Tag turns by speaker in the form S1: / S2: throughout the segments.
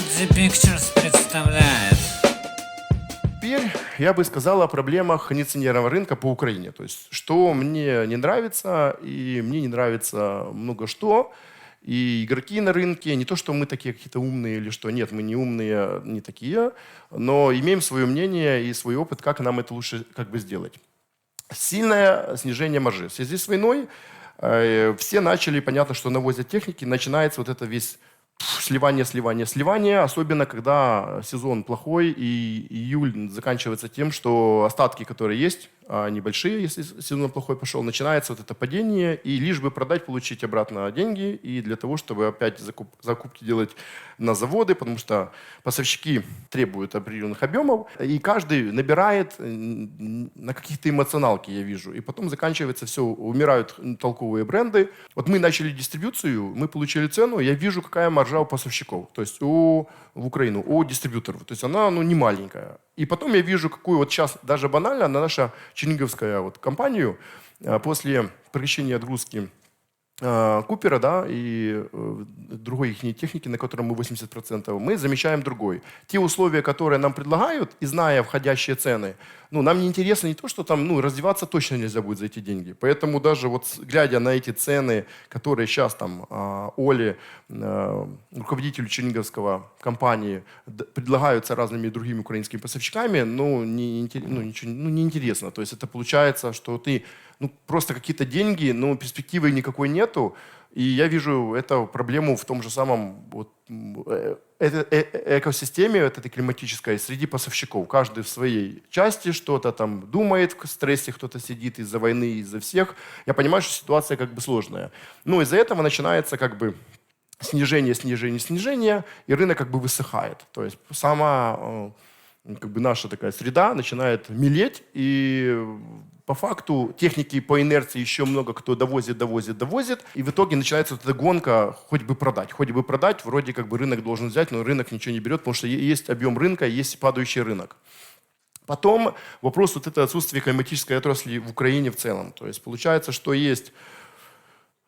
S1: G Pictures представляет
S2: Теперь я бы сказал о проблемах неценированного рынка по Украине. То есть, что мне не нравится, и мне не нравится много что. И игроки на рынке, не то, что мы такие какие-то умные или что, нет, мы не умные, не такие, но имеем свое мнение и свой опыт, как нам это лучше как бы сделать. Сильное снижение маржи. В связи с войной э, все начали, понятно, что навозят техники, начинается вот это весь сливание, сливание, сливание, особенно когда сезон плохой и июль заканчивается тем, что остатки, которые есть, небольшие, если сезон плохой пошел, начинается вот это падение, и лишь бы продать, получить обратно деньги, и для того, чтобы опять закуп, закупки делать на заводы, потому что поставщики требуют определенных объемов, и каждый набирает на каких-то эмоционалки, я вижу, и потом заканчивается все, умирают толковые бренды. Вот мы начали дистрибуцию, мы получили цену, я вижу, какая маржа у поставщиков, то есть у, в Украину, у дистрибьюторов, то есть она ну, не маленькая. И потом я вижу, какую вот сейчас, даже банально, наша черниговская вот компанию а, после прекращения отгрузки Купера, да, и э, другой их техники, на котором мы 80%, мы замечаем другой. Те условия, которые нам предлагают, и зная входящие цены, ну, нам не интересно не то, что там, ну, раздеваться точно нельзя будет за эти деньги. Поэтому даже вот глядя на эти цены, которые сейчас там а, Оле, а, руководителю Черниговского компании, предлагаются разными другими украинскими поставщиками, ну, не, ну, ничего, ну, неинтересно. То есть это получается, что ты ну, просто какие-то деньги, но перспективы никакой нету. И я вижу эту проблему в том же самом вот, э, э, э, экосистеме этой климатической среди поставщиков. Каждый в своей части что-то там думает, в стрессе кто-то сидит из-за войны, из-за всех. Я понимаю, что ситуация как бы сложная. Ну, из-за этого начинается как бы снижение, снижение, снижение, и рынок как бы высыхает. То есть сама как бы наша такая среда начинает мелеть, и по факту техники по инерции еще много кто довозит, довозит, довозит. И в итоге начинается вот эта гонка хоть бы продать. Хоть бы продать, вроде как бы рынок должен взять, но рынок ничего не берет, потому что есть объем рынка, есть падающий рынок. Потом вопрос вот это отсутствие климатической отрасли в Украине в целом. То есть получается, что есть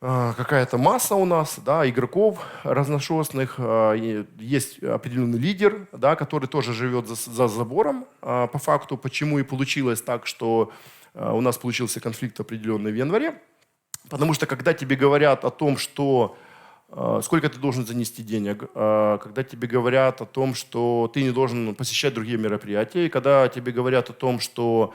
S2: а, какая-то масса у нас, да, игроков разношерстных, а, есть определенный лидер, да, который тоже живет за, за забором. А, по факту, почему и получилось так, что Э, у нас получился конфликт определенный в январе, потому что когда тебе говорят о том, что э, сколько ты должен занести денег, э, когда тебе говорят о том, что ты не должен посещать другие мероприятия, и когда тебе говорят о том, что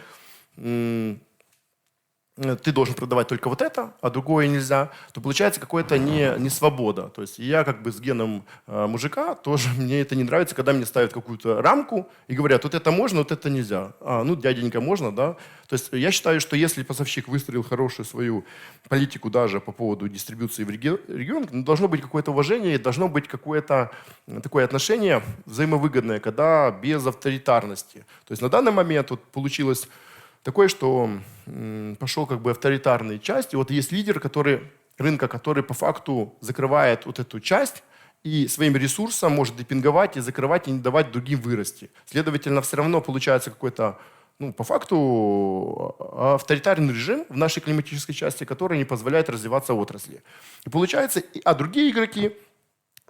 S2: ты должен продавать только вот это, а другое нельзя, то получается какая-то не, не свобода. То есть я как бы с геном э, мужика тоже, мне это не нравится, когда мне ставят какую-то рамку и говорят, вот это можно, вот это нельзя. А, ну, дяденька, можно, да? То есть я считаю, что если поставщик выстроил хорошую свою политику даже по поводу дистрибуции в регион, ну, должно быть какое-то уважение, должно быть какое-то такое отношение взаимовыгодное, когда без авторитарности. То есть на данный момент вот получилось такой, что пошел как бы авторитарный часть. И вот есть лидер который, рынка, который по факту закрывает вот эту часть, и своим ресурсом может депинговать и закрывать, и не давать другим вырасти. Следовательно, все равно получается какой-то, ну, по факту, а, авторитарный режим в нашей климатической части, который не позволяет развиваться отрасли. И получается, а другие игроки,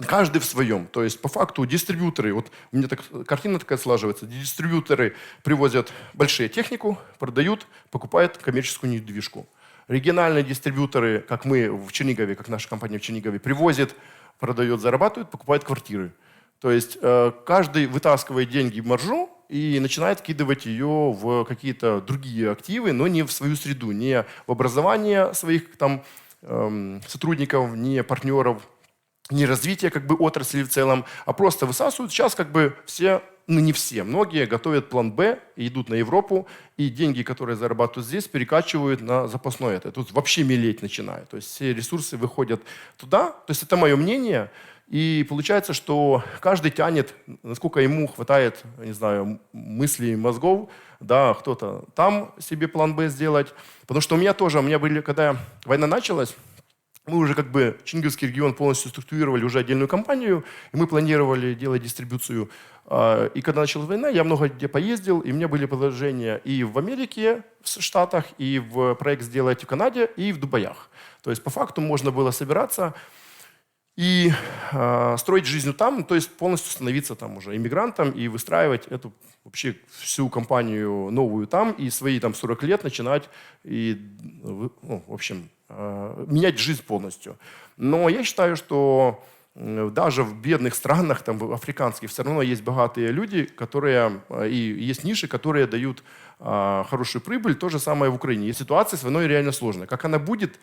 S2: Каждый в своем. То есть, по факту, дистрибьюторы, вот у меня так, картина такая слаживается, дистрибьюторы привозят большие технику, продают, покупают коммерческую недвижку. Региональные дистрибьюторы, как мы в Чернигове, как наша компания в Чернигове, привозят, продает, зарабатывают, покупают квартиры. То есть э, каждый вытаскивает деньги в маржу и начинает кидывать ее в какие-то другие активы, но не в свою среду, не в образование своих там, эм, сотрудников, не партнеров, не развитие как бы отрасли в целом, а просто высасывают. Сейчас как бы все, ну не все, многие готовят план Б и идут на Европу, и деньги, которые зарабатывают здесь, перекачивают на запасное это. Тут вообще мелеть начинает. То есть все ресурсы выходят туда. То есть это мое мнение. И получается, что каждый тянет, насколько ему хватает, не знаю, мыслей, мозгов, да, кто-то там себе план Б сделать. Потому что у меня тоже, у меня были, когда война началась, мы уже как бы Чингисский регион полностью структурировали уже отдельную компанию, и мы планировали делать дистрибуцию. А, и когда началась война, я много где поездил, и у меня были предложения и в Америке, в Штатах, и в проект сделать в Канаде, и в Дубаях. То есть по факту можно было собираться и э, строить жизнь там, то есть полностью становиться там уже иммигрантом и выстраивать эту вообще всю компанию новую там и свои там 40 лет начинать и, ну, в общем, э, менять жизнь полностью. Но я считаю, что э, даже в бедных странах, там, в африканских, все равно есть богатые люди, которые, э, и есть ниши, которые дают э, хорошую прибыль. То же самое в Украине. И ситуация с войной реально сложная. Как она будет,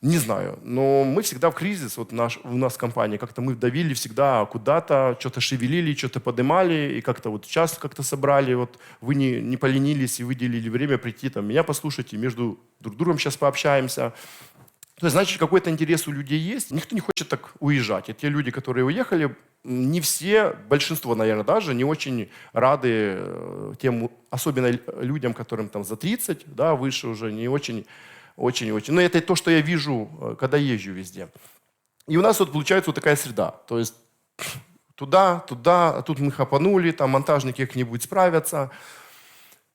S2: не знаю, но мы всегда в кризис, вот наш, у нас компания, как-то мы давили всегда куда-то, что-то шевелили, что-то поднимали, и как-то вот сейчас как-то собрали, вот вы не, не поленились и выделили время прийти, там, меня послушать, и между друг другом сейчас пообщаемся. То есть, значит, какой-то интерес у людей есть. Никто не хочет так уезжать. И те люди, которые уехали, не все, большинство, наверное, даже, не очень рады э, тем, особенно людям, которым там за 30, да, выше уже, не очень очень-очень. Но это то, что я вижу, э, когда езжу везде. И у нас вот получается вот такая среда. То есть туда, туда, а тут мы хапанули, там монтажники как-нибудь справятся,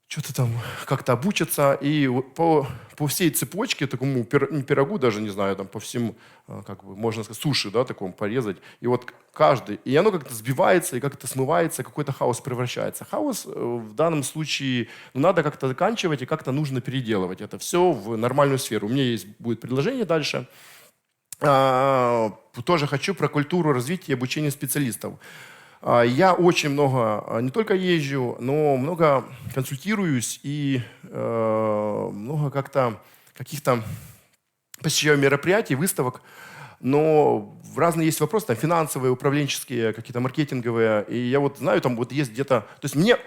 S2: что-то там как-то обучатся. И по, по всей цепочке, такому пирогу даже, не знаю, там по всему, а, как бы, можно сказать, суши, да, такому порезать. И вот каждый, и оно как-то сбивается, и как-то смывается, какой-то хаос превращается. Хаос э, в данном случае, ну, надо как-то заканчивать, и как-то нужно переделывать это все в нормальную сферу. У меня есть будет предложение дальше. А, тоже хочу про культуру развития и обучения специалистов. А, я очень много а, не только езжу, но много консультируюсь и э, много как-то каких-то посещаю мероприятий, выставок. Но разные есть вопросы, там финансовые, управленческие, какие-то маркетинговые. И я вот знаю, там вот есть где-то... То есть мне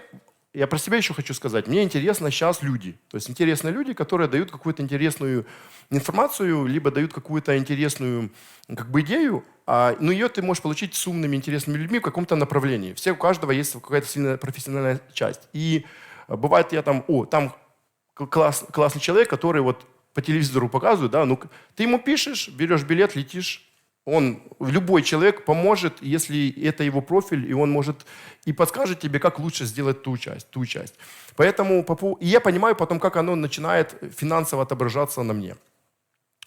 S2: я про себя еще хочу сказать. Мне интересно сейчас люди. То есть интересны люди, которые дают какую-то интересную информацию, либо дают какую-то интересную как бы идею, а, но ее ты можешь получить с умными, интересными людьми в каком-то направлении. Все, у каждого есть какая-то сильная профессиональная часть. И а, бывает я там, о, там класс, классный человек, который вот по телевизору показывают, да, ну, ты ему пишешь, берешь билет, летишь, он, любой человек поможет, если это его профиль, и он может и подскажет тебе, как лучше сделать ту часть, ту часть. Поэтому и я понимаю потом, как оно начинает финансово отображаться на мне.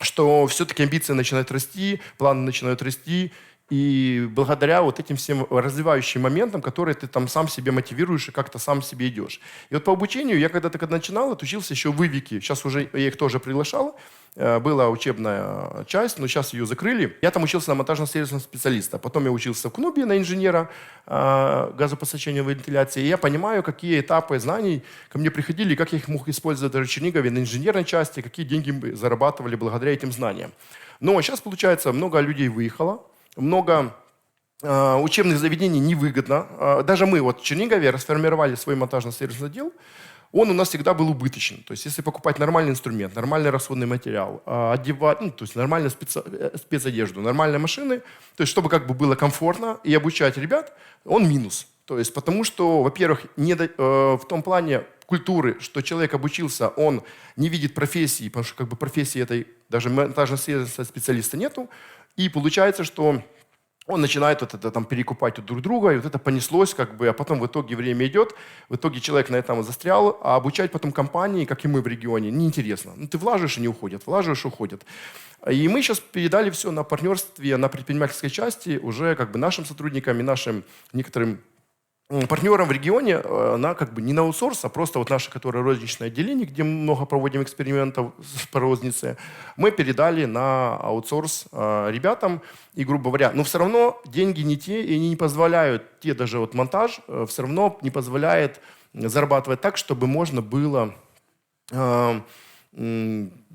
S2: Что все-таки амбиции начинают расти, планы начинают расти, и благодаря вот этим всем развивающим моментам, которые ты там сам себе мотивируешь и как-то сам себе идешь. И вот по обучению я когда-то, когда начинал, отучился еще в Ивике. Сейчас уже я их тоже приглашал. Э, была учебная часть, но сейчас ее закрыли. Я там учился на монтажно-сервисного специалиста. Потом я учился в КНУБе на инженера э, газопостачения и вентиляции. И я понимаю, какие этапы знаний ко мне приходили, как я их мог использовать даже в Чернигове на инженерной части, какие деньги зарабатывали благодаря этим знаниям. Но сейчас, получается, много людей выехало, много э, учебных заведений невыгодно. Э, даже мы вот в Чернигове расформировали свой монтажно-сервисный отдел. Он у нас всегда был убыточен. То есть если покупать нормальный инструмент, нормальный расходный материал, э, одевать, ну, то есть нормальную специ, э, спецодежду, нормальные машины, то есть чтобы как бы было комфортно и обучать ребят, он минус. То есть потому что, во-первых, не до, э, в том плане культуры, что человек обучился, он не видит профессии, потому что как бы профессии этой даже монтажно-сервисного специалиста нету, и получается, что он начинает вот это там перекупать у друг друга, и вот это понеслось, как бы, а потом в итоге время идет, в итоге человек на этом застрял, а обучать потом компании, как и мы в регионе, неинтересно. Ну, ты влажишь и не уходят, влажишь и уходят. И мы сейчас передали все на партнерстве, на предпринимательской части уже как бы нашим сотрудникам и нашим некоторым партнерам в регионе э, на как бы не на аутсорс, а просто вот наше, которое розничное отделение, где много проводим экспериментов по рознице, мы передали на аутсорс э, ребятам. И, грубо говоря, но все равно деньги не те, и они не позволяют, те даже вот монтаж, э, все равно не позволяет зарабатывать так, чтобы можно было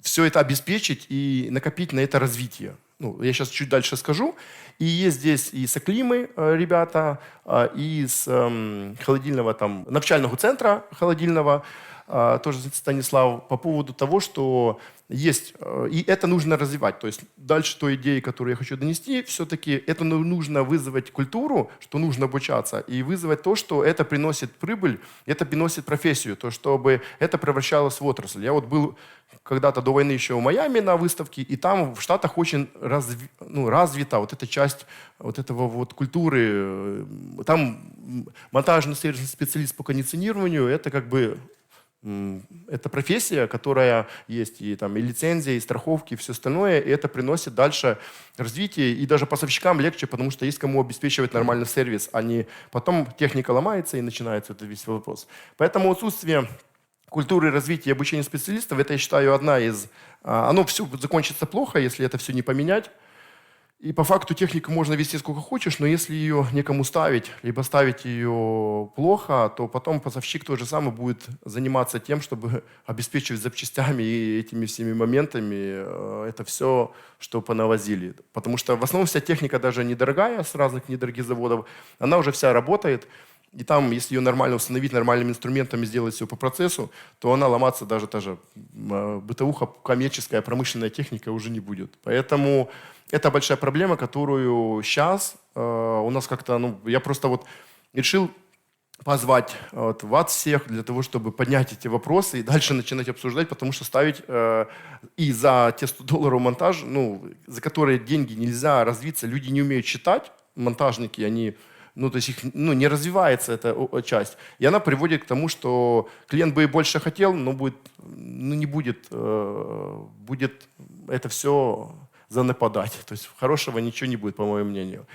S2: все это обеспечить и накопить на это развитие. Ну, я сейчас чуть дальше скажу. И есть здесь и с Аклимы э, ребята, э, и с эм, холодильного там, начального центра холодильного, э, тоже Станислав, по поводу того, что есть, и это нужно развивать. То есть дальше той идеи, которую я хочу донести, все-таки это ну, нужно вызвать культуру, что нужно обучаться, и вызвать то, что это приносит прибыль, это приносит профессию, то, чтобы это превращалось в отрасль. Я вот был когда-то до войны еще в Майами на выставке, и там в Штатах очень разви, ну, развита вот эта часть вот этого вот культуры. Там монтажный сервисный специалист по кондиционированию, это как бы это профессия, которая есть и там и лицензия, и страховки, и все остальное, и это приносит дальше развитие, и даже поставщикам легче, потому что есть кому обеспечивать нормальный сервис, а не потом техника ломается и начинается этот весь вопрос. Поэтому отсутствие культуры развития и обучения специалистов, это, я считаю, одна из... а, Оно все закончится плохо, если это все не поменять. И по факту технику можно вести сколько хочешь, но если ее некому ставить, либо ставить ее плохо, то потом поставщик тот же самый будет заниматься тем, чтобы обеспечивать запчастями и этими всеми моментами э, это все, что понавозили. Потому что в основном вся техника даже недорогая, с разных недорогих заводов, она уже вся работает. И там, если ее нормально установить, нормальными инструментами сделать все по процессу, то она ломаться даже та же э, бытовуха, коммерческая, промышленная техника уже не будет. Поэтому это большая проблема, которую сейчас э, у нас как-то, ну, я просто вот решил позвать вот, вас всех для того, чтобы поднять эти вопросы и дальше начинать обсуждать, потому что ставить э, и за те 100 долларов монтаж, ну, за которые деньги нельзя развиться, люди не умеют читать, монтажники, они ну, то есть их, ну, не развивается эта часть. И она приводит к тому, что клиент бы и больше хотел, но будет, ну, не будет, э, будет это все занападать. То есть хорошего ничего не будет, по моему мнению.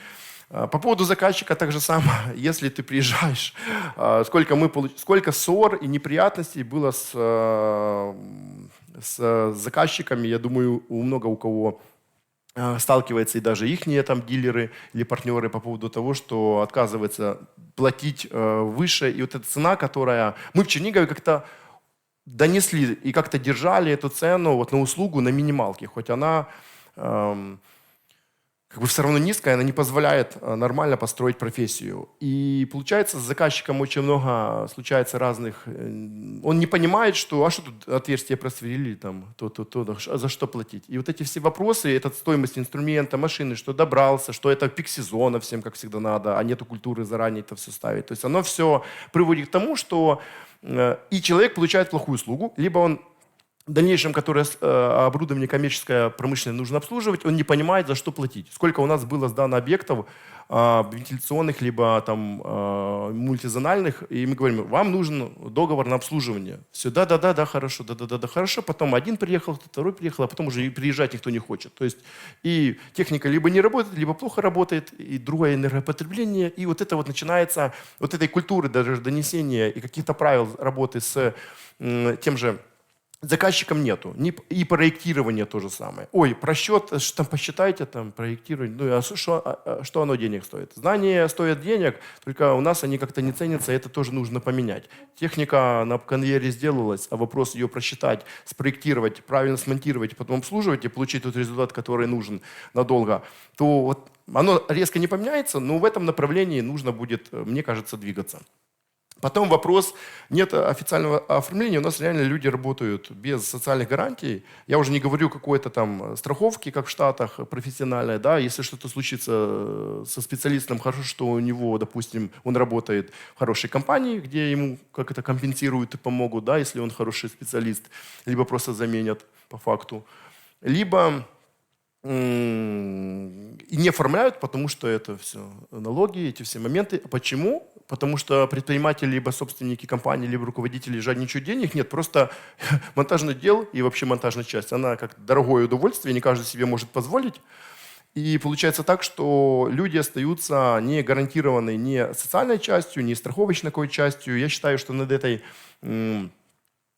S2: А, По поводу заказчика так же самое. Если ты приезжаешь, а, сколько, мы, получ- сколько ссор и неприятностей было с, э, с заказчиками, я думаю, у много у кого сталкивается и даже их там дилеры или партнеры по поводу того, что отказывается платить выше. И вот эта цена, которая... Мы в Чернигове как-то донесли и как-то держали эту цену вот на услугу на минималке, хоть она как бы все равно низкая, она не позволяет э, нормально построить профессию. И получается, с заказчиком очень много случается разных... э, Он не понимает, что а что тут отверстие просверлили, там, то, то, то, да, ш- а за что платить? И вот эти все вопросы, это стоимость инструмента, машины, что добрался, что это пик сезона всем, как всегда, надо, а нету культуры заранее это все ставить. То есть оно все приводит к тому, что э, и человек получает плохую услугу, либо он в дальнейшем, которое э, оборудование коммерческое, промышленное нужно обслуживать, он не понимает, за что платить. Сколько у нас было сдано объектов э, вентиляционных, либо там э, мультизональных, и мы говорим, вам нужен договор на обслуживание. Все, да-да-да, да, хорошо, да-да-да, хорошо. Потом один приехал, второй приехал, а потом уже приезжать никто не хочет. То есть и техника либо не работает, либо плохо работает, и другое энергопотребление, и вот это вот начинается, вот этой культуры даже донесения и каких-то правил работы с тем же Заказчикам нету. И проектирование то же самое. Ой, просчет, что там посчитайте, там, проектирование. Ну, а что, а- а что оно денег стоит? Знания стоят денег, только у нас они как-то не ценятся, это тоже нужно поменять. Техника на конвейере сделалась, а вопрос ее просчитать, спроектировать, правильно смонтировать, потом обслуживать и получить тот результат, который нужен надолго, то вот оно резко не поменяется, но в этом направлении нужно будет, э, мне кажется, двигаться. Потом вопрос, нет официального оформления, у нас реально люди работают без социальных гарантий. Я уже не говорю какой-то там страховки, как в Штатах, профессиональной, да, если что-то случится э, со специалистом, хорошо, что у него, допустим, он работает в хорошей компании, где ему как это компенсируют и помогут, да, если он хороший специалист, либо просто заменят по факту. Либо и не оформляют, потому что это все налоги, эти все моменты. А Почему? Потому что предприниматели, либо собственники компании, либо руководители жадничают денег. Нет, просто монтажный дел и вообще монтажная часть, она как дорогое удовольствие, не каждый себе может позволить. И получается так, что люди остаются не гарантированные ни социальной частью, ни страховочной частью. Я считаю, что над этой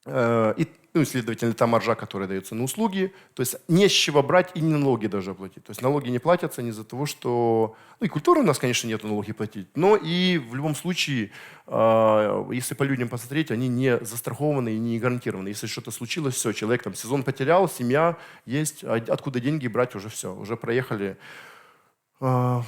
S2: Э, ну, и, следовательно, та маржа, которая дается на услуги. То есть не с чего брать и не налоги даже платить. То есть налоги не платятся не из-за того, что... Ну и культуры у нас, конечно, нет налоги платить. Но и в любом случае, э, если по людям посмотреть, они не застрахованы и не гарантированы. Если что-то случилось, все, человек там сезон потерял, семья есть, а откуда деньги брать, уже все, уже проехали. Э,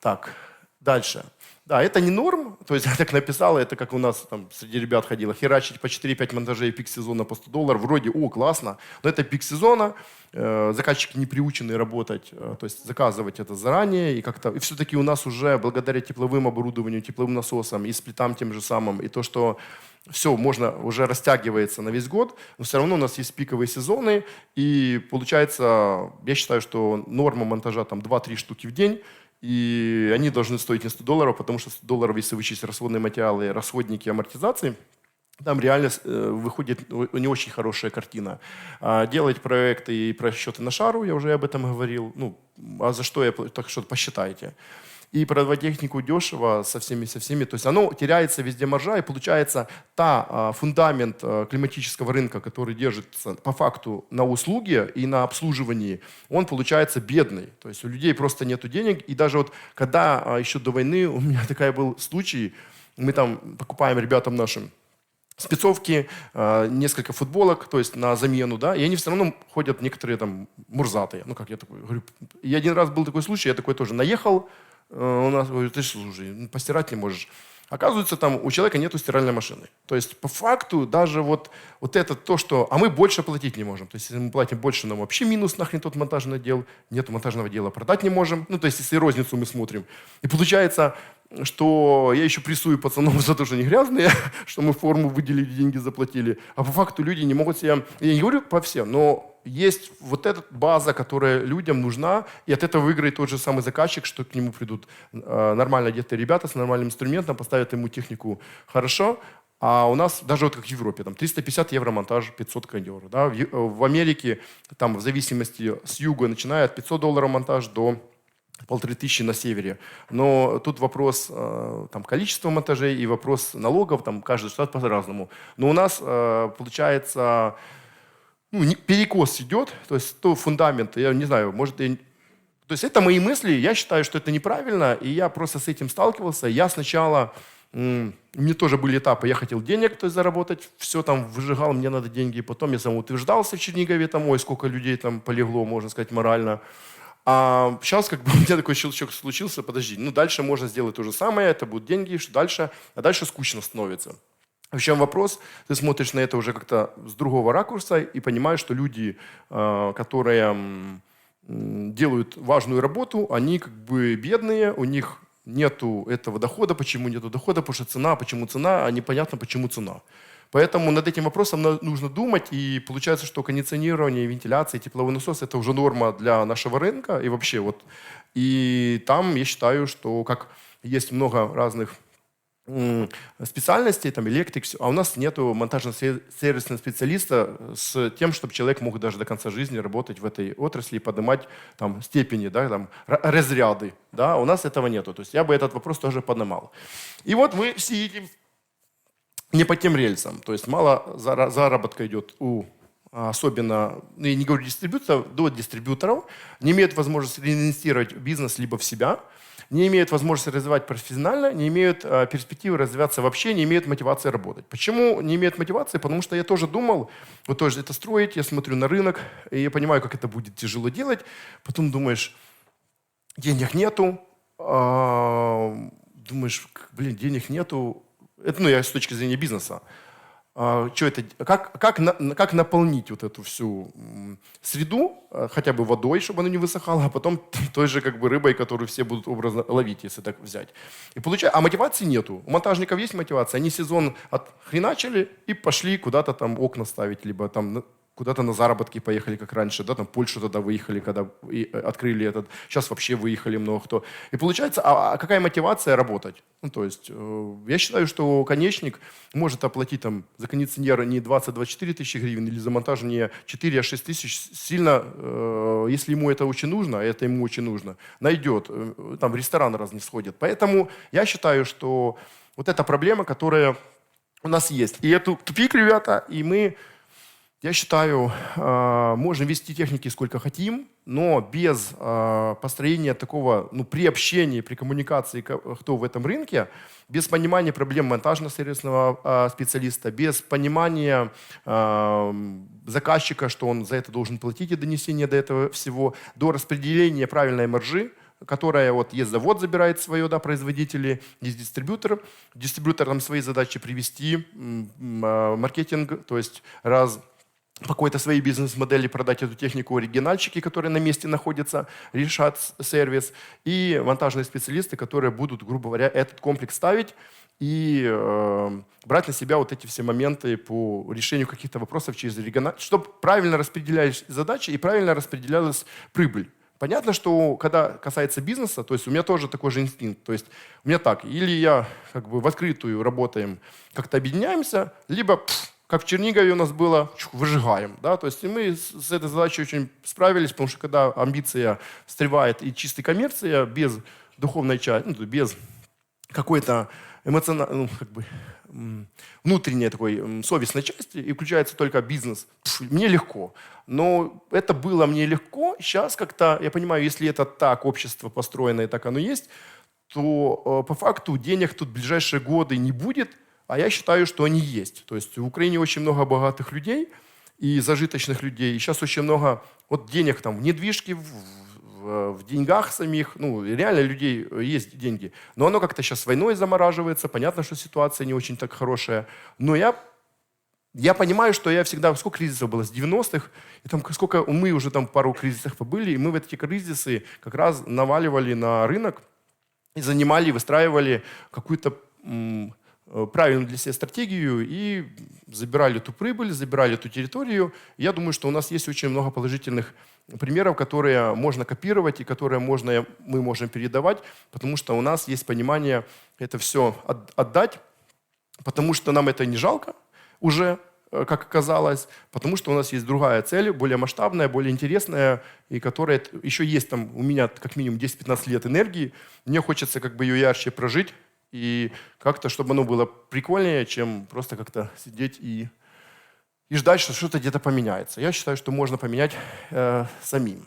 S2: так, дальше. Да, это не норм, то есть я так написал, это как у нас там среди ребят ходило, херачить по 4-5 монтажей пик сезона по 100 долларов, вроде, о, классно, но это пик сезона, э, заказчики не приучены работать, э, то есть заказывать это заранее, и как-то, и все-таки у нас уже благодаря тепловым оборудованию, тепловым насосам и сплитам тем же самым, и то, что все, можно, уже растягивается на весь год, но все равно у нас есть пиковые сезоны, и получается, я считаю, что норма монтажа там 2-3 штуки в день, и они должны стоить не 100 долларов, потому что 100 долларов, если вычесть расходные материалы, расходники, амортизации, там реально э, выходит не очень хорошая картина. А делать проекты и просчеты на шару, я уже об этом говорил. Ну, а за что я так что посчитайте. И продавать технику дешево со всеми, со всеми. То есть оно теряется везде маржа, и получается та а, фундамент а, климатического рынка, который держится по факту на услуге и на обслуживании, он получается бедный. То есть у людей просто нет денег. И даже вот когда а, еще до войны у меня такой был случай, мы там покупаем ребятам нашим спецовки, э, несколько футболок, то есть на замену, да, и они все равно ходят некоторые там мурзатые. Ну, как я такой говорю. И один раз был такой случай, я такой тоже наехал, э, у нас, говорю, ты слушай, постирать не можешь. Оказывается, там у человека нету стиральной машины. То есть, по факту, даже вот, вот это то, что... А мы больше платить не можем. То есть, если мы платим больше, нам вообще минус нахрен тот монтажный отдел. Нет монтажного дела, продать не можем. Ну, то есть, если розницу мы смотрим. И получается, что я еще прессую пацанов за то, что они грязные, что мы форму выделили, деньги заплатили. А по факту люди не могут себе... Я не говорю по всем, но есть вот эта база, которая людям нужна, и от этого выиграет тот же самый заказчик, что к нему придут э, нормально одетые ребята с нормальным инструментом, поставят ему технику хорошо, а у нас, даже вот как в Европе, там 350 евро монтаж, 500 кондер. Да? В, э, в Америке, там в зависимости с юга, начиная от 500 долларов монтаж до полторы тысячи на севере. Но тут вопрос э, там, количества монтажей и вопрос налогов, там каждый штат по-разному. Но у нас э, получается ну, перекос идет, то есть то фундамент, я не знаю, может, я... То есть это мои мысли, я считаю, что это неправильно, и я просто с этим сталкивался. Я сначала, мне тоже были этапы, я хотел денег то есть, заработать, все там выжигал, мне надо деньги, потом я самоутверждался в Чернигове, там, ой, сколько людей там полегло, можно сказать, морально. А сейчас как бы у меня такой щелчок случился, подожди, ну дальше можно сделать то же самое, это будут деньги, что дальше, а дальше скучно становится. В чем вопрос? Ты смотришь на это уже как-то с другого ракурса и понимаешь, что люди, э, которые делают важную работу, они как бы бедные, у них нету этого дохода. Почему нету дохода? Потому что цена, почему цена, а непонятно, почему цена. Поэтому над этим вопросом нужно думать, и получается, что кондиционирование, вентиляция, тепловой насос – это уже норма для нашего рынка, и вообще вот. И там я считаю, что как есть много разных специальностей, там электрик, а у нас нету монтажно-сервисного специалиста с тем, чтобы человек мог даже до конца жизни работать в этой отрасли и поднимать там степени, да, там, ра- разряды, да, у нас этого нету. То есть я бы этот вопрос тоже поднимал. И вот мы едем не по тем рельсам. То есть мало зара- заработка идет у а, особенно, ну, я не говорю дистрибьюторов, до дистрибьюторов, не имеют возможности реинвестировать в бизнес либо в себя, не имеют возможности развивать профессионально, не имеют а, перспективы развиваться вообще, не имеют мотивации работать. Почему не имеют мотивации? Потому что я тоже думал, вот тоже это строить, я смотрю на рынок, и я понимаю, как это будет тяжело делать. Потом думаешь, денег нету, а, думаешь, блин, денег нету. Это, ну, я с точки зрения бизнеса. что это, как, как, как наполнить вот эту всю среду, а, хотя бы водой, чтобы она не высыхала, а потом той же как бы рыбой, которую все будут образно ловить, если так взять. И получается, а мотивации нету. У монтажников есть мотивация, они сезон отхреначили и пошли куда-то там окна ставить, либо там куда-то на заработки поехали, как раньше, да, там Польшу тогда выехали, когда и, э, открыли этот, сейчас вообще выехали много кто. И получается, а, а какая мотивация работать? Ну, то есть, э, я считаю, что конечник может оплатить там за кондиционер не 20-24 тысячи гривен или за монтаж не 4, а 6 тысяч, сильно, э, если ему это очень нужно, а это ему очень нужно, найдет, э, там в ресторан раз не сходит. Поэтому я считаю, что вот эта проблема, которая у нас есть. И это тупик, ребята, и мы я считаю, э, можем вести техники сколько хотим, но без э, построения такого, ну, при общении, при коммуникации, ко- кто в этом рынке, без понимания проблем монтажно-сервисного э, специалиста, без понимания заказчика, что он за это должен платить и донесения до этого всего, до распределения правильной маржи, которая вот есть завод забирает свое, да, производители, есть дистрибьютор. Дистрибьютор там свои задачи привести, маркетинг, то есть раз по какой-то своей бизнес-модели продать эту технику оригинальщики, которые на месте находятся, решат сервис, и монтажные специалисты, которые будут, грубо говоря, этот комплекс ставить и э, брать на себя вот эти все моменты по решению каких-то вопросов через региональ, чтобы правильно распределялись задачи и правильно распределялась прибыль. Понятно, что когда касается бизнеса, то есть у меня тоже такой же инстинкт. То есть у меня так, или я как бы в открытую работаем, как-то объединяемся, либо пф, как в Чернигове у нас было, чух, выжигаем. Да? То есть мы с, этой задачей очень справились, потому что когда амбиция встревает и чистой коммерция, без духовной части, ну, без какой-то эмоциональной, ну, как бы, внутренней такой совестной части, и включается только бизнес. Пф, мне легко. Но это было мне легко. Сейчас как-то, я понимаю, если это так, общество построено и так оно есть, то э, по факту денег тут в ближайшие годы не будет, а я считаю, что они есть. То есть в Украине очень много богатых людей и зажиточных людей. И сейчас очень много вот денег там в недвижке, в, в- в деньгах самих. Ну, реально людей э, есть деньги. Но оно как-то сейчас войной замораживается. Понятно, что ситуация не очень так хорошая. Но я я понимаю, что я всегда... Сколько кризисов было? С 90-х? И там сколько... Мы уже там пару кризисах побыли, и мы в эти кризисы как раз наваливали на рынок и занимали, выстраивали какую-то правильную для себя стратегию и забирали ту прибыль, забирали ту территорию. Я думаю, что у нас есть очень много положительных примеров, которые можно копировать и которые можно, мы можем передавать, потому что у нас есть понимание это все от- отдать, потому что нам это не жалко уже, э, как оказалось, потому что у нас есть другая цель, более масштабная, более интересная, и которая еще есть там у меня как минимум 10-15 лет энергии. Мне хочется как бы ее ярче прожить и как-то, чтобы оно было прикольнее, чем просто как-то сидеть и, и ждать, что что-то где-то поменяется. Я считаю, что можно поменять э, самим.